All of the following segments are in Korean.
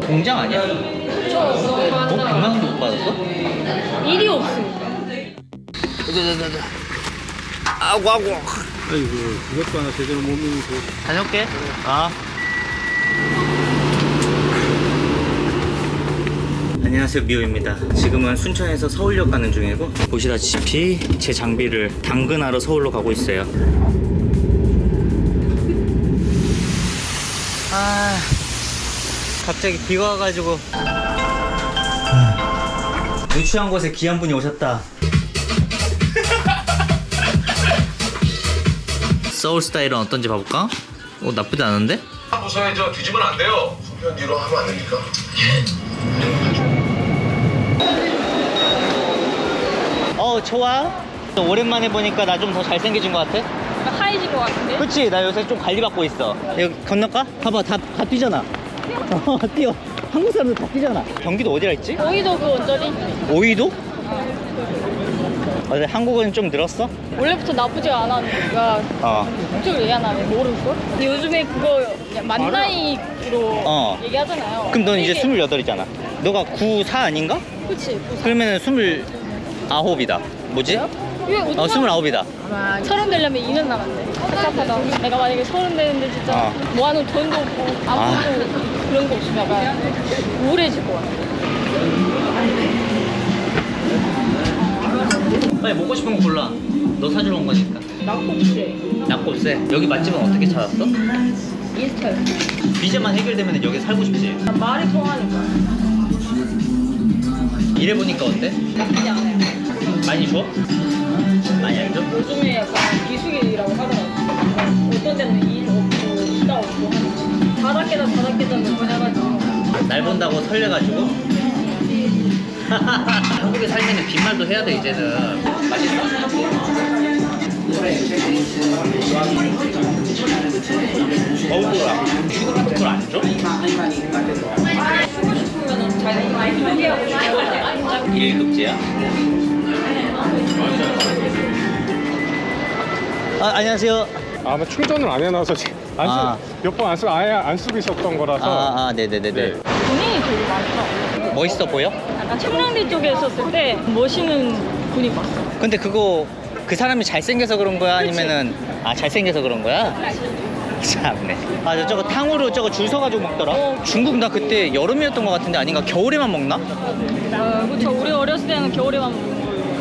공장 아니야? 어? 100만 원도 못 받았어? 일이 없으니까. 아구 아구 아이고 그것도 하나 제대로 못 믿고 다녀올게 아 안녕하세요 미호입니다 지금은 순천에서 서울역 가는 중이고 보시다시피 제 장비를 당근하러 서울로 가고 있어요 아 갑자기 비가 와가지고 누추한 곳에 귀한 분이 오셨다 서울 스타일은 어떤지 봐볼까? 어 나쁘지 않은데? 무서워저 뒤집으면 안 돼요. 소변 뒤로 하면 안 됩니까? 어 좋아 오랜만에 보니까 나 좀 더 잘생겨진 것 같아 약간 하얘진 것 같은데? 그치 나 요새 좀 관리받고 있어 여기 건널까? 봐봐 다, 다 뛰잖아 어 뛰어 한국 사람들 다 뛰잖아 경기도 어디라 했지? 오이도 그 언저리? 오이도? 어제 한국은 좀 늘었어? 원래부터 나쁘지가 않았으니까 어 그쪽을 얘기하나 왜 모르고? 요즘에 그거 그냥 만 나이로 어. 얘기하잖아요. 그럼 넌 이제 28이잖아 너가 94 아닌가? 그치. 그 그러면은 29이다 뭐지? 이게 어 29이다 서른 되려면 2년 남았네. 답답하다. 내가 만약에 서른 되는데 진짜 어. 모아놓은 돈도 없고 아무것도 그런 거 없으면 약간 우울해질 것 같아. 빨리 먹고 싶은 거 골라 너 사주러 온 거니까 낙곱새, 낙곱새 여기 맛집은 어떻게 찾았어? 인스타에. 비자만 해결되면 여기 살고 싶지 난 말이 통하니까. 일해보니까 어때? 나쁘지 않아요. 많이 줘? 많이 안 줘? 요즘에 약간 비수기라고 하더라고. 어떤 데는 일 없고, 쉬다 없고 하니까. 바닥 계단 바닥 계단 몇번 해가지고. 날 본다고 설레가지고 한국에 살면 빈말도 해야 돼 이제는 맛있어? 어우야 슈거 같은 걸 안 줘? 싶어. 1급제야? 아, 안녕하세요 아마 충전을 안 해놔서 아. 몇번 안 쓰고 아예 안 쓰고 있었던 거라서 아, 아 네네네네 네. 본인이 되게 많더라고. 멋있어 보여? 약간 청량리 쪽에 있었을 때 멋있는 분이 봤어. 근데 그거 그 사람이 잘생겨서 그런 거야? 아니면은 아 잘생겨서 그런 거야? 참네 아 저거 탕후루 저거 줄 서가지고 먹더라 어. 중국 나 그때 여름이었던 것 같은데 아닌가 겨울에만 먹나? 어, 그쵸. 우리 어렸을 때는 겨울에만 먹는 거.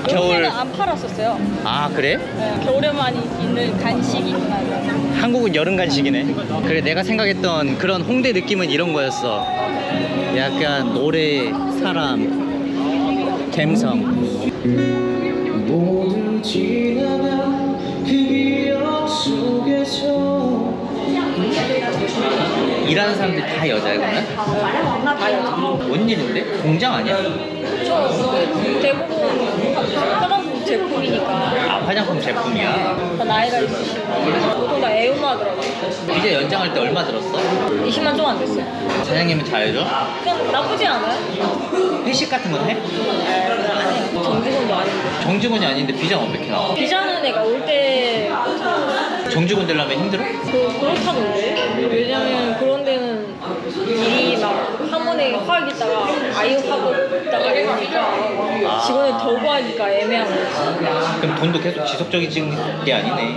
겨울. 겨울에는 안 팔았었어요. 아 그래? 네, 겨울에만 있는 간식이구나. 한국은 여름 간식이네 그래 내가 생각했던 그런 홍대 느낌은 이런 거였어 약간 노래, 사람, 감성 모두 지나간 그 기억 속에서 일하는 사람들 다 여자야 그러면? 다 여자. 뭔 일인데? 공장 아니야? 저 대부분 화장품 제품이니까 아 화장품 제품이야 다 나이가 있으시고 보통 다 애엄마더라고요. 이제 연장할 때 얼마 들었어? 20만 좀 안 됐어요. 사장님은 잘해줘? 그냥 나쁘지 않아요? 회식 같은 건 해? 아니에요. 정직원도 아닌데. 정직원이 아닌데 비장 어떻게 나와? 비자는 애가 올때 정직원 되려면 힘들어? 그, 그렇다던데. 왜냐면 그런 데는 일이 막 한 번에 확 있다가 아예 하고 있다가 이러니까 직원을 더 구하니까 애매한 거지. 그럼 돈도 계속 지속적인 게 아니네.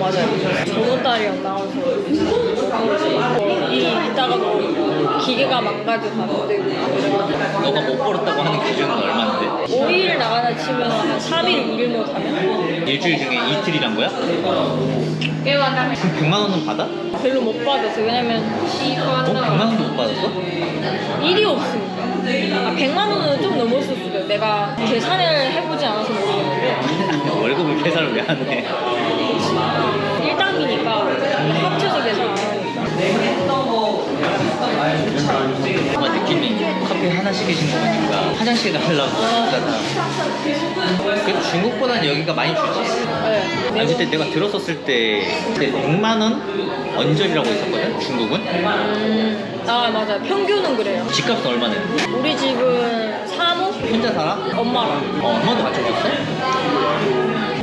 맞아요. 저번 달이 안 나와서 이 이따가도 기계가 망가지고 안 되고 너가 못 벌었다고 하는 기준은 얼마인데? 5일 나가나 치면 한 3일 일을 못하면 일주일 중에 이틀이란 거야? 그럼 100만 원은 받아? 어? 별로 못 받았어요. 왜냐면 100만 원도 못 받았어? 일이 없으니까. 아, 100만 원은 좀 넘었을 수도. 내가 계산을 해보지 않아서 모르겠는데 월급을 계산을 왜 하네? 뭔가 느낌이 커피 하나 시키신 거 보니까 화장실 가려고 하잖아. 그 중국보다는 여기가 많이 주지. 네. 아니 그때 내가 들었었을 때 그때 100만 원 언저리라고 있었거든 중국은 음, 아 맞아 평균은 그래요 집값은 얼마 내? 우리 집은 사모 혼자 살아? 엄마랑 어, 엄마도 같이 왔어?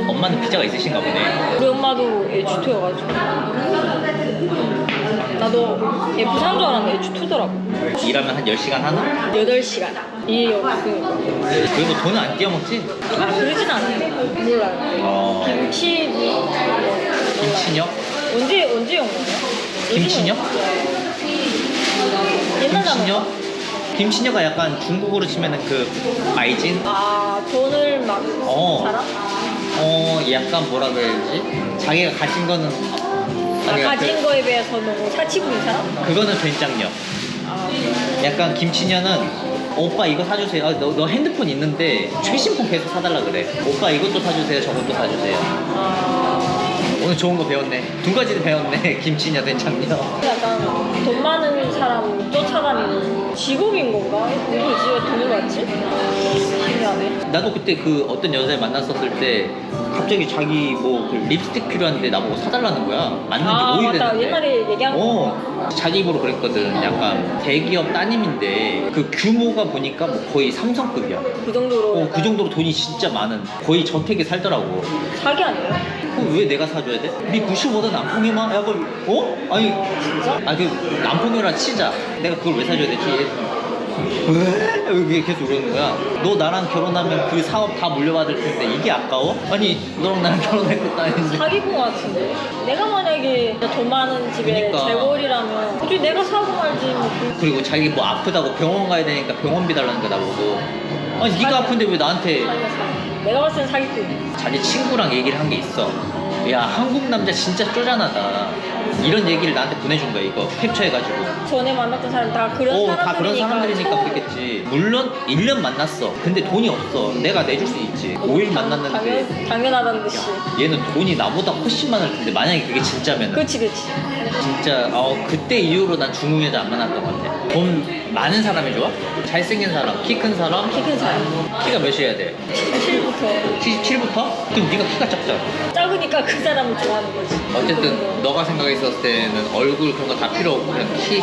엄마는 비자가 있으신가 보네. 우리 엄마도 H2여가지고 나도 F3 줄 알았는데 H2더라고. 일하면 한 10시간 하나? 8시간. 이게 없으니까. 그래도 돈은 안 띄어먹지? 아, 그러진 않아요. 몰라요. 어. 김치, 뭐, 김치녀? 언제, 언제 온 거예요? 김치녀? 옛날 김치녀? 단어. 김치녀가 약간 중국어로 치면은 그 마이진? 아, 돈을 막 어. 사람? 어 약간 뭐라 그래야지? 자기가 가진 거는 아, 자기가 가진 그, 거에 비해서 너무 사치 부린 사람? 그거는 된장녀 아, 약간 김치녀는 오빠 이거 사주세요 아, 너, 너 핸드폰 있는데 최신폰 계속 사달라 그래 오빠 이것도 사주세요 저것도 사주세요 아. 오늘 좋은 거 배웠네 두 가지를 배웠네 김치녀 된장녀 약간 돈 많은 사람 쫓아다니는 직업인 건가? 우리 집에 돈을 받지? 신기하네. 나도 그때 그 어떤 여자를 만났었을 때 갑자기 자기 뭐 그 립스틱 필요한데 나보고 사달라는 거야 맞는 지 아, 5일 맞다. 옛날에 얘기한 거. 어 자기 입으로 그랬거든 약간 대기업 따님인데 그 규모가 보니까 뭐 거의 삼성급이야 그 정도로. 어, 그 정도로 돈이 진짜 많은 거의 저택에 살더라고 사기 아니에요? 그럼 왜 내가 사줘야 돼? 네 95도 남풍이만? 야 그럼 어? 아니 진짜? 아 그 남풍이라 치자 내가 그걸 왜 사줘야 되지? 왜? 이게 계속 그러는 거야 너 나랑 결혼하면 그 사업 다 물려받을 텐데 이게 아까워? 아니 너랑 나랑 결혼할 것도 아닌데 사기꾼 같은데. 내가 만약에 돈 많은 집에 그러니까. 재벌이라면 굳이 내가 사고 말지 뭐. 그- 그리고 자기 뭐 아프다고 병원 가야 되니까 병원비 달라는 거 나보고 아니 네가 아픈데 왜 나한테 사기가 사기. 내가 봤을 땐 사기꾼. 자기 친구랑 얘기를 한 게 있어 야 한국 남자 진짜 쪼잔하다 이런 얘기를 나한테 보내준 거야 이거 캡처해가지고 전에 만났던 사람 다 그런 어, 사람들이니까. 다 그런 사람들이니까 그랬겠지. 물론 1년 만났어. 근데 돈이 없어. 내가 내줄 수 있지. 5일 만났는데. 당연, 당연하다는 듯이. 얘는 돈이 나보다 훨씬 많을 텐데 만약에 그게 진짜면 그치 그치. 진짜 어, 그때 이후로 난 중국 여자 안 만났던 것 같아. 돈 많은 사람이 좋아? 잘생긴 사람, 키 큰 사람? 키 큰 사람. 키가 몇이어야 돼? 77부터 77부터? 그럼 네가 키가 작잖아. 작으니까 그 사람을 좋아하는 거지. 어쨌든 너가 생각했었을 때는 얼굴 그런 거 다 필요 없고 그냥 키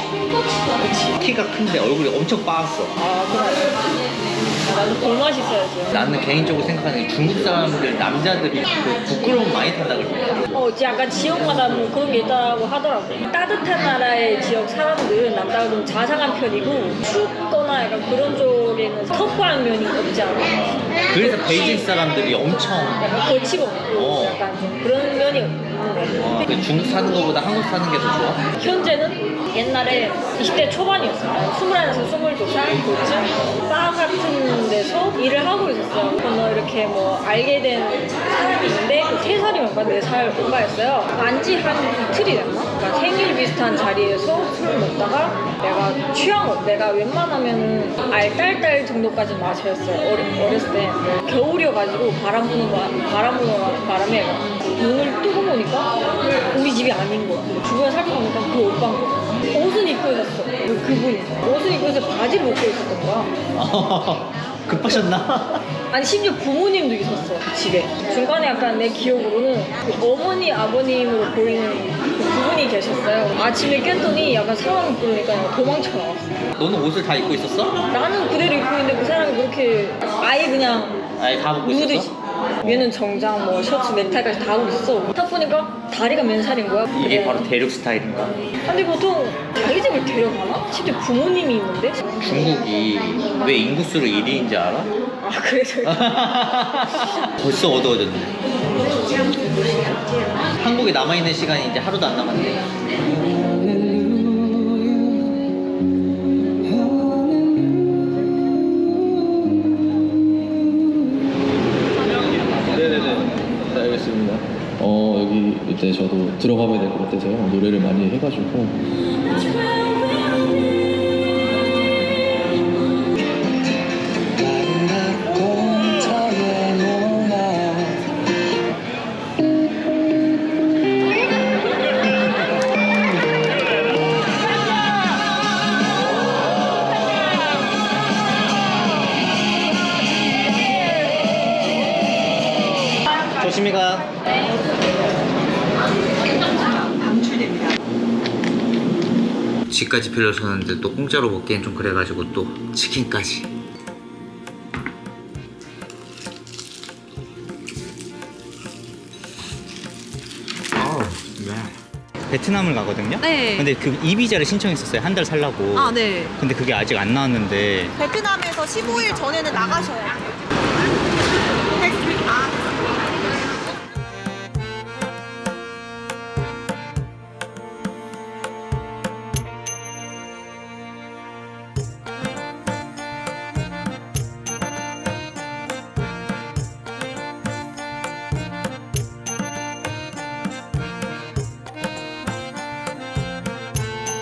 키가 큰데 얼굴이 엄청 빠았어. 아 그래. 나도 볼맛이 있어야지. 나는 개인적으로 생각하는 게 중국 사람들 남자들이 그 부끄러움 많이 탄다 그러더라고. 어, 이제 약간 지역마다 뭐 그런 게 있다고 하더라고. 따뜻한 나라의 지역 사람들은 남자가 좀 자상한 편이고 춥거나 약간 그런 쪽 에는 터프한 면이 없지 않아. 그래서 베이징 사람들이 엄청 거치고 어. 약간 좀 그런 면이 있는 것 같아. 어, 그 중국 사는 거보다 한국 사는 게 더 좋아? 현재는 옛날에 20대 초반이었어요. 21살, 22살 그쯤 바 같은 데서 일을 하고 있었어요. 그래서 이렇게 뭐 알게 된 사람이 있는데 그 3살이면가 4살 오빠였어요. 안지 한 이틀이 됐나? 그러니까 생일 비슷한 자리에서 술을 먹다가 내가 취한 거 내가 웬만하면은 알딸딸 정도까지 마셨어요. 어려, 어렸을 때. 겨울이어가지고 바람 부는 거, 바람 부는 바람에 눈을 뜨고 보니까 우리 집이 아닌 거야. 주변에 살펴보니까 그 오빠인 거야. 옷은 입고 있었어. 그- 그분이. 옷은 입고 있어서 바지를 벗고 있었던 거야. 급하셨나? 아니 심지어 부모님도 있었어 그 집에 중간에 약간 내 기억으로는 그 어머니 아버님으로 보이는 그 부분이 계셨어요 아침에 깼더니 약간 보니까 그냥 도망쳐 나왔어 너는 옷을 다 입고 있었어? 나는 그대로 입고 있는데 그 사람이 그렇게 아예 그냥 아니 다 벗고 누드지 있었어? 얘는 정장 뭐 셔츠 넥타이까지 다 하고 있었어 딱 보니까 다리가 맨살인 거야 이게 그래. 바로 대륙 스타일인가? 근데 보통 자기 집을 데려가나? 집에 부모님이 있는데? 중국이 왜 인구수로 1위인지 알아? 아 그래서 벌써 어두워졌네 한국에 남아있는 시간이 이제 하루도 안 네네네. 네. 어, 여기 이제 저도 들어가봐야 될 것 같아서요. 노래를 많이 해가지고. 조심히 가 집까지 빌려줬는데 또 공짜로 먹기엔 좀 그래가지고 또 치킨까지 네. 베트남을 가거든요. 네. 근데 그 이비자를 신청했었어요. 한 달 살라고. 아, 네. 근데 그게 아직 안 나왔는데 베트남에서 15일 전에는 나가셔야 돼요.